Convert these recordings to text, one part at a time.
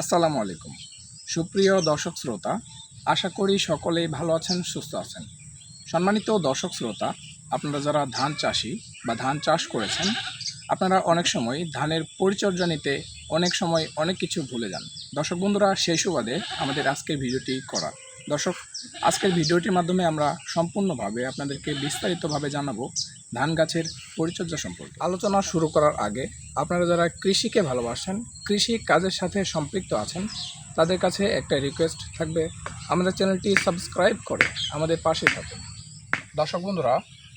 আসসালামু আলাইকুম। সুপ্রিয় দর্শক শ্রোতা, আশা করি সকলেই ভালো আছেন, সুস্থ আছেন। সম্মানিত দর্শক শ্রোতা, আপনারা যারা ধান চাষি বা ধান চাষ করেছেন, আপনারা অনেক সময় ধানের পরিচর্যা নিতে অনেক সময় অনেক কিছু ভুলে যান। দর্শক বন্ধুরা, সেই সুবাদে আমাদের আজকের ভিডিওটি করা দর্শক, আজকের ভিডিওটির মাধ্যমে আমরা সম্পূর্ণভাবে আপনাদেরকে বিস্তারিতভাবে জানাব ধান গাছের পরিচর্যা সম্পর্কে। আলোচনা শুরু করার আগে আপনারা যারা কৃষিকে ভালোবাসেন, কৃষি কাজের সাথে সম্পৃক্ত আছেন, তাদের কাছে একটা রিকোয়েস্ট থাকবে, আমাদের চ্যানেলটি সাবস্ক্রাইব করে আমাদের পাশে থাকুন। দর্শক বন্ধুরা,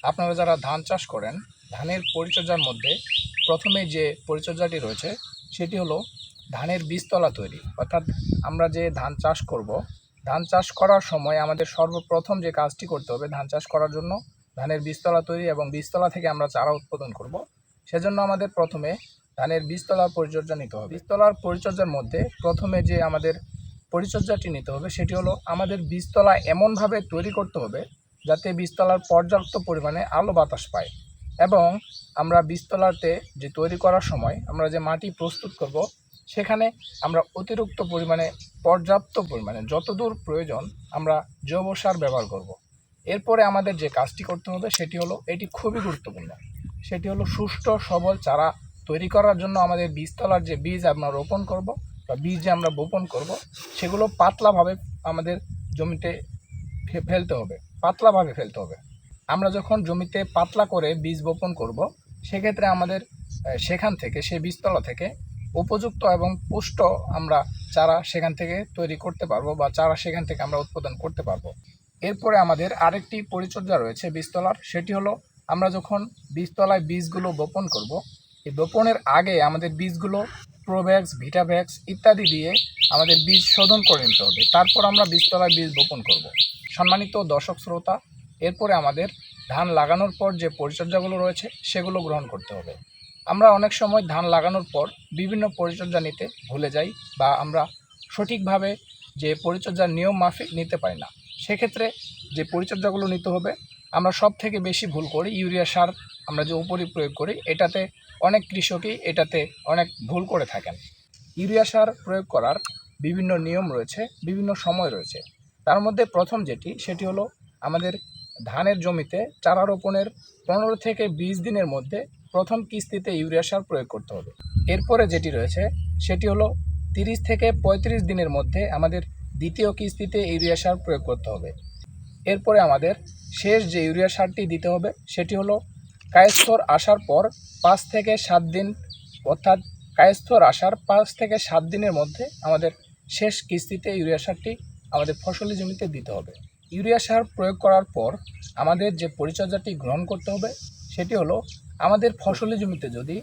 আপনারা যারা ধান চাষ করেন, ধানের পরিচর্যার মধ্যে প্রথমে যে পরিচর্যাটি রয়েছে, সেটি হলো ধানের বীজতলা তৈরি। অর্থাৎ আমরা যে ধান চাষ করব ধান চাষ করার সময় আমাদের সর্বপ্রথম যে কাজটি করতে হবে ধান চাষ করার জন্য, ধানের বীজতলা তৈরি এবং বীজতলা থেকে আমরা চারা উৎপাদন করব। সেজন্য আমাদের প্রথমে ধানের বীজতলার পরিচর্যা নিতে হবে। বীজতলার পরিচর্যার মধ্যে প্রথমে যে আমাদের পরিচর্যাটি নিতে হবে সেটি হলো আমাদের বীজতলা এমনভাবে তৈরি করতে হবে যাতে বীজতলার পর্যাপ্ত পরিমাণে আলো বাতাস পায় এবং আমরা বীজতলাতে যে তৈরি করার সময় আমরা যে মাটি প্রস্তুত করব, সেখানে আমরা অতিরিক্ত পরিমাণে পর্যাপ্ত পরিমাণে, যতদূর প্রয়োজন আমরা জৈব সার ব্যবহার করব। এরপরে আমাদের যে কাজটি করতে হবে সেটি হলো, এটি খুবই গুরুত্বপূর্ণ সেটি হলো সুষ্ঠু, সবল চারা তৈরি করার জন্য আমাদের বীজতলার যে বীজ আমরা রোপণ করব, বা বীজ যে আমরা বপন করব, সেগুলো পাতলাভাবে আমাদের জমিতে ফেলতে হবে, পাতলাভাবে ফেলতে হবে আমরা যখন জমিতে পাতলা করে বীজ বপন করব, সেক্ষেত্রে আমাদের সেখান থেকে সেই বীজতলা থেকে উপযুক্ত এবং পুষ্ট আমরা চারা সেখান থেকে তৈরি করতে পারব বা চারা সেখান থেকে আমরা উৎপাদন করতে পারব। এরপরে আমাদের আরেকটি পরিচর্যা রয়েছে বীজতলার। সেটি হলো, আমরা যখন বীজতলায় বীজগুলো বপন করব, এই বপনের আগে আমাদের বীজগুলো প্রোভ্যাক্স, ভিটাভ্যাক্স ইত্যাদি দিয়ে আমাদের বীজ শোধন করে নিতে হবে। তারপর আমরা বীজতলায় বীজ বপন করব। সম্মানিত দর্শক, শ্রোতা, এরপরে আমাদের ধান লাগানোর পর যে পরিচর্যাগুলো রয়েছে, সেগুলো গ্রহণ করতে হবে। আমরা অনেক সময় ধান লাগানোর পর বিভিন্ন পরিচর্যা নিতে ভুলে যাই বা আমরা সঠিকভাবে যে পরিচর্যার নিয়ম মাফিক নিতে পারি না। সেক্ষেত্রে যে পরিচর্যাগুলো নিতে হবে, আমরা সব থেকে বেশি ভুল করি, ইউরিয়া সার আমরা যে উপরি প্রয়োগ করি, এটাতে অনেক কৃষকই এটাতে অনেক ভুল করে থাকেন। ইউরিয়া সার প্রয়োগ করার বিভিন্ন নিয়ম রয়েছে, বিভিন্ন সময় রয়েছে। তার মধ্যে প্রথম যেটি, সেটি হলো আমাদের ধানের জমিতে চারা রোপণের পনেরো থেকে বিশ দিনের মধ্যে প্রথম কিস্তিতে ইউরিয়া সার প্রয়োগ করতে হবে। এরপরে যেটি রয়েছে, সেটি হলো তিরিশ থেকে পঁয়ত্রিশ দিনের মধ্যে আমাদের দ্বিতীয় কিস্তিতে ইউরিয়া সার প্রয়োগ করতে হবে। এরপরে আমাদের শেষ যে ইউরিয়া সারটি দিতে হবে, সেটি হলো কায়স্থর আসার পর পাঁচ থেকে সাত দিন, অর্থাৎ কায়স্থর আসার পাঁচ থেকে সাত দিনের মধ্যে আমাদের শেষ কিস্তিতে ইউরিয়া সারটি আমাদের ফসলি জমিতে দিতে হবে। ইউরিয়া সার প্রয়োগ করার পর আমাদের যে পরিচর্যাটি গ্রহণ করতে হবে, সেটি হলো আমাদের ফসলি জমিতে যদি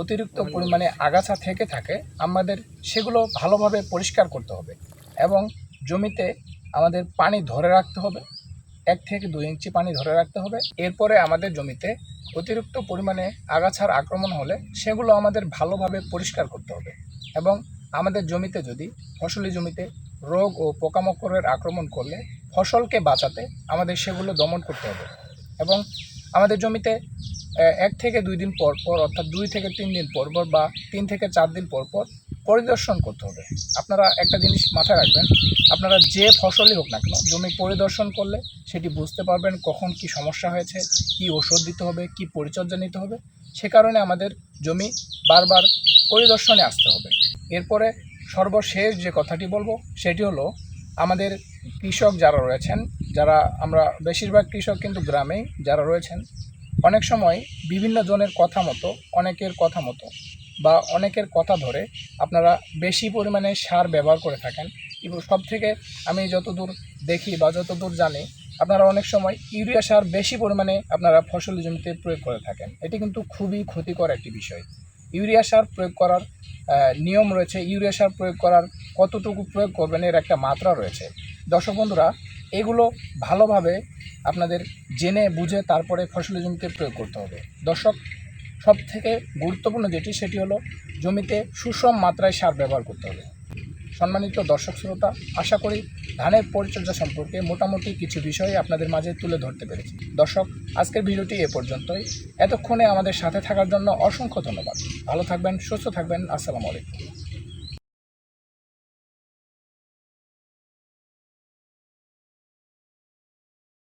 অতিরিক্ত পরিমাণে আগাছা থেকে থাকে, আমাদের সেগুলো ভালোভাবে পরিষ্কার করতে হবে এবং জমিতে আমাদের পানি ধরে রাখতে হবে, এক থেকে দুই ইঞ্চি পানি ধরে রাখতে হবে। এরপরে আমাদের জমিতে অতিরিক্ত পরিমাণে আগাছার আক্রমণ হলে সেগুলো আমাদের ভালোভাবে পরিষ্কার করতে হবে এবং আমাদের জমিতে যদি ফসলি জমিতে রোগ ও পোকামাকড়ের আক্রমণ করলে ফসলকে বাঁচাতে আমাদের সেগুলো দমন করতে হবে এবং আমাদের জমিতে এক থেকে দুই দিন পর পর, অর্থাৎ দুই থেকে তিন দিন পর পর বা তিন থেকে চার দিন পর পর পরিদর্শন করতে হবে। আপনারা একটা জিনিস মাথায় রাখবেন, আপনারা যে ফসলই হোক না কেন, জমি পরিদর্শন করলে সেটি বুঝতে পারবেন কখন কি সমস্যা হয়েছে, কি ওষুধ দিতে হবে, কি পরিচর্যা নিতে হবে। সে কারণে আমাদের জমি বারবার পরিদর্শনে আসতে হবে। এরপরে সর্বশেষ যে কথাটি বলব, সেটি হলো আমাদের কৃষক যারা রয়েছেন, যারা আমরা বেশিরভাগ কৃষক কিন্তু গ্রামেই যারা রয়েছেন অনেক সময় বিভিন্ন জনের কথা মতো, অনেকের কথা মতো বা অনেকের কথা ধরে আপনারা বেশি পরিমাণে সার ব্যবহার করে থাকেন। এবং সব থেকে আমি যতদূর দেখি বা যতদূর জানি, আপনারা অনেক সময় ইউরিয়া সার বেশি পরিমাণে আপনারা ফসল জমিতে প্রয়োগ করে থাকেন। এটি কিন্তু খুবই ক্ষতিকর একটি বিষয়। ইউরিয়া সার প্রয়োগ করার নিয়ম রয়েছে, ইউরিয়া সার প্রয়োগ করার কতটুকু প্রয়োগ করবেন এর একটা মাত্রা রয়েছে। দর্শক বন্ধুরা, এগুলো ভালোভাবে আপনাদের জেনে, বুঝে তারপরে ফসলি জমিতে প্রয়োগ করতে হবে। দর্শক সব থেকে গুরুত্বপূর্ণ যেটি, সেটি হলো জমিতে সুষম মাত্রায় সার ব্যবহার করতে হবে। সম্মানিত দর্শক শ্রোতা, আশা করি ধানের পরিচর্যা সম্পর্কে মোটামুটি কিছু বিষয় আপনাদের মাঝে তুলে ধরতে পেরেছি। দর্শক, আজকের ভিডিওটি এ পর্যন্তই। এতক্ষণে আমাদের সাথে থাকার জন্য অসংখ্য ধন্যবাদ। ভালো থাকবেন, সুস্থ থাকবেন। আসসালামু আলাইকুম।